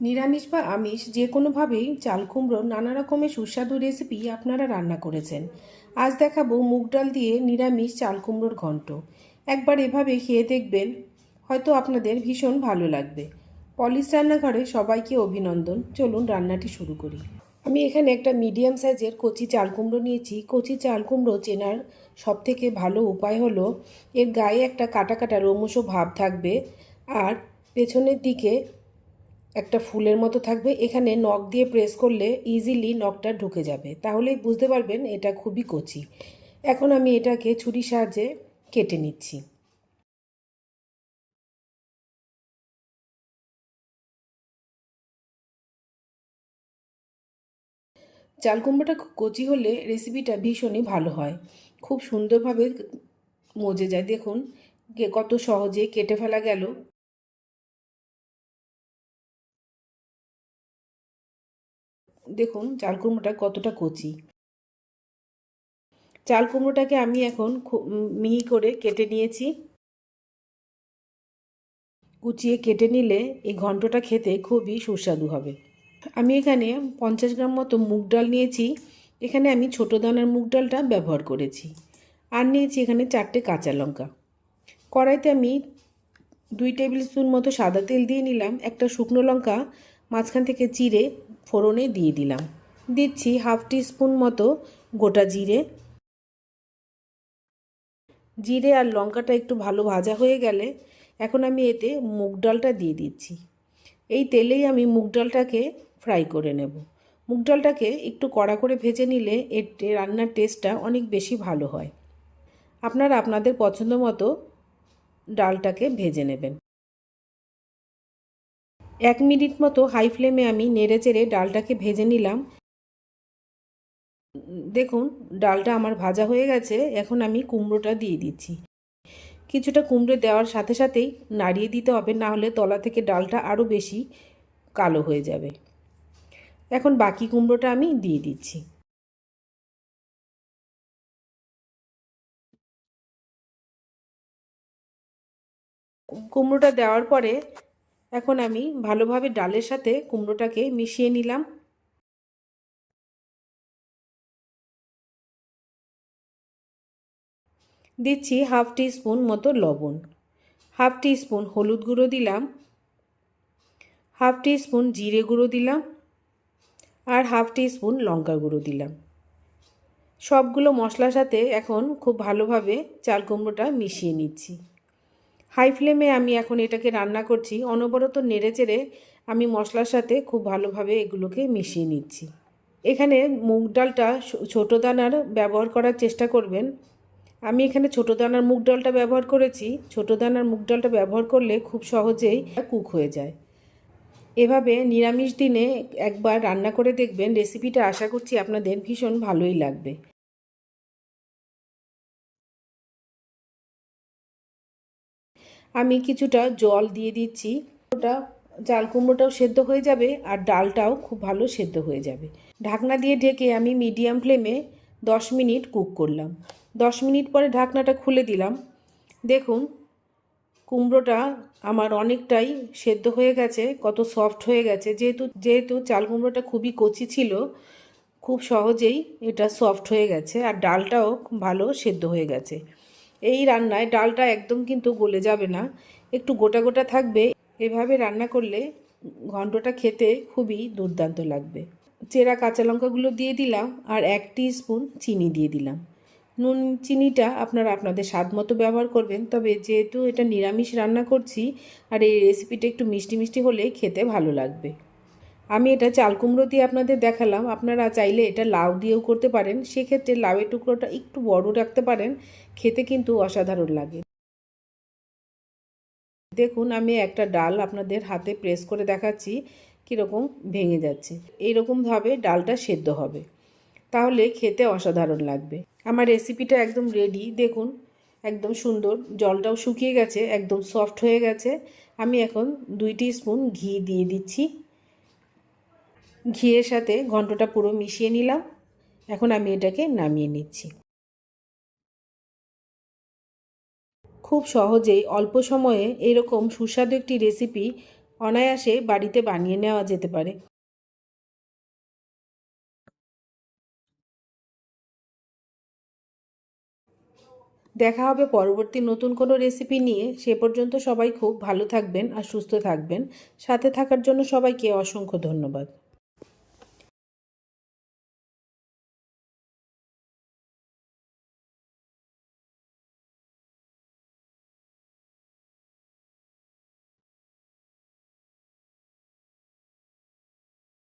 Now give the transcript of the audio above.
নিরামিষ বা আমিষ, যে কোনোভাবেই চাল কুমড়োর নানা রকমের সুস্বাদু রেসিপি আপনারা রান্না করেছেন। আজ দেখাবো মুগ ডাল দিয়ে নিরামিষ চাল, কুমড়োর ঘন্ট। একবার এভাবে খেয়ে দেখবেন, হয়তো আপনাদের ভীষণ ভালো লাগবে। পলিশ রান্নাঘরে সবাইকে অভিনন্দন। চলুন রান্নাটি শুরু করি। আমি এখানে একটা মিডিয়াম সাইজের কচি চাল, কুমড়ো নিয়েছি। কচি চাল, কুমড়ো চেনার সবথেকে ভালো উপায় হলো, এর গায়ে একটা কাটা কাটা রোমশ ভাব থাকবে। আর পেছনের দিকে একটা ফুলের মতো থাকবে। এখানে নখ দিয়ে প্রেস করলে ইজিলি নখটা ঢুকে যাবে। তাহলেই বুঝতে পারবেন এটা খুবই কচি। এখন আমি এটাকে ছুরির সাহায্যে কেটে নিচ্ছি। চাল কুমড়োটা খুব কচি হলে রেসিপিটা ভীষণই ভালো হয়। খুব সুন্দরভাবে মজে যায়। দেখুন কত সহজে কেটে ফেলা গেল। দেখুন, চাল কুমড়োটা কতটা কচি। চাল কুমড়োটাকে আমি এখন মিহি করে কেটে নিয়েছি। কুচিয়ে কেটে নিলে এই ঘন্টটা খেতে খুবই সুস্বাদু হবে। আমি এখানে পঞ্চাশ গ্রাম মতো মুগ ডাল নিয়েছি। এখানে আমি ছোটো দানার মুগ ডালটা ব্যবহার করেছি। আর নিয়েছি এখানে চারটে কাঁচা লঙ্কা। কড়াইতে আমি দুই টেবিল স্পুন মতো সাদা তেল দিয়ে নিলাম। একটা শুকনো লঙ্কা, মাঝখান থেকে চিড়ে ফোড়নে দিয়ে দিলাম। দিচ্ছি হাফ টি স্পুন মতো গোটা জিরে। জিরে আর লঙ্কাটা একটু ভালো ভাজা হয়ে গেলে এখন আমি এতে মুগ ডালটা দিয়ে দিচ্ছি। এই তেলেই আমি মুগ ডালটাকে ফ্রাই করে নেব। মুগ ডালটাকে একটু কড়া করে ভেজে নিলে এর রান্নার টেস্টটা অনেক বেশি ভালো হয়। আপনারা আপনাদের পছন্দ মতো ডালটাকে ভেজে নেবেন। এক মিনিট মতো হাই ফ্লেমে আমি নেড়ে চেড়ে ডালটাকে ভেজে নিলাম। দেখুন, ডালটা আমার ভাজা হয়ে গেছে, এখন আমি কুমড়োটা দিয়ে দিচ্ছি। কিছুটা কুমড়ো দেওয়ার সাথে সাথেই নাড়িয়ে দিতে হবে, না হলে তলা থেকে ডালটা আরও বেশি কালো হয়ে যাবে। এখন বাকি কুমড়োটা আমি দিয়ে দিচ্ছি। কুমড়োটা দেওয়ার পরে এখন আমি ভালোভাবে ডালের সাথে কুমড়োটাকে মিশিয়ে নিলাম। দিচ্ছি হাফ টি স্পুন মতো লবণ। হাফ টি স্পুন হলুদ গুঁড়ো দিলাম। হাফ টি স্পুন জিরে গুঁড়ো দিলাম। আর হাফ টি স্পুন লঙ্কা গুঁড়ো দিলাম। সবগুলো মশলার সাথে এখন খুব ভালোভাবে চাল কুমড়োটা মিশিয়ে নিচ্ছি। হাই ফ্লেমে আমি এখন এটাকে রান্না করছি। অনবরত নেড়ে চেড়ে আমি মশলার সাথে খুব ভালোভাবে এগুলোকে মিশিয়ে নিচ্ছি। এখানে মুগ ডালটা ছোটো দানার ব্যবহার করার চেষ্টা করবেন। আমি এখানে ছোটো দানার মুগ ডালটা ব্যবহার করেছি। ছোটো দানার মুগ ডালটা ব্যবহার করলে খুব সহজেই কুক হয়ে যায়। এভাবে নিরামিষ দিনে একবার রান্না করে দেখবেন। রেসিপিটা আশা করছি আপনাদের ভীষণ ভালোই লাগবে। আমি কিছুটা জল দিয়ে দিচ্ছি। ওটা চাল কুমড়োটাও সেদ্ধ হয়ে যাবে আর ডালটাও খুব ভালো সেদ্ধ হয়ে যাবে। ঢাকনা দিয়ে ঢেকে আমি মিডিয়াম ফ্লেমে দশ মিনিট কুক করলাম। দশ মিনিট পরে ঢাকনাটা খুলে দিলাম। দেখুন, কুমড়োটা আমার অনেকটাই সেদ্ধ হয়ে গেছে, কত সফট হয়ে গেছে। যেহেতু যেহেতু চাল কুমড়োটা খুবই কচি ছিল, খুব সহজেই এটা সফট হয়ে গেছে আর ডালটাও ভালো সেদ্ধ হয়ে গেছে। এই রান্নায় ডালটা একদম কিন্তু গলে যাবে না। একটু গোটা গোটা থাকবে। এভাবে রান্না করলে ঘন্টটা খেতে খুবই দুর্দান্ত লাগবে। চেরা কাঁচা লঙ্কাগুলো দিয়ে দিলাম আর এক স্পুন চিনি দিয়ে দিলাম। নুন চিনিটা আপনারা আপনাদের স্বাদ মতো ব্যবহার করবেন, তবে যেহেতু এটা নিরামিষ রান্না করছি আর এই রেসিপিটা একটু মিষ্টি মিষ্টি হলে খেতে ভালো লাগবে। আমি এটা চাল কুমড়ো দিয়ে আপনাদের দেখালাম। আপনারা চাইলে এটা লাউ দিয়েও করতে পারেন। সেক্ষেত্রে লাউয়ের টুকরোটা একটু বড় রাখতে পারেন। খেতে কিন্তু অসাধারণ লাগে। দেখুন, আমি একটা ডাল আপনাদের হাতে প্রেস করে দেখাচ্ছি কীরকম ভেঙে যাচ্ছে। এইরকমভাবে ডালটা সেদ্ধ হবে। তাহলে খেতে অসাধারণ লাগবে। আমার রেসিপিটা একদম রেডি। দেখুন, একদম সুন্দর। জলটাও শুকিয়ে গেছে, একদম সফট হয়ে গেছে। আমি এখন দুই স্পুন ঘি দিয়ে দিচ্ছি। ঘিয়ের সাথে ঘন্টটা পুরো মিশিয়ে নিলাম। এখন আমি এটাকে নামিয়ে নিচ্ছি। খুব সহজেই অল্প সময়ে এরকম সুস্বাদু একটি রেসিপি অনায়াসে বাড়িতে বানিয়ে নেওয়া যেতে পারে। দেখা হবে পরবর্তী নতুন কোনো রেসিপি নিয়ে। সে পর্যন্ত সবাই খুব ভালো থাকবেন আর সুস্থ থাকবেন। সাথে থাকার জন্য সবাইকে অসংখ্য ধন্যবাদ।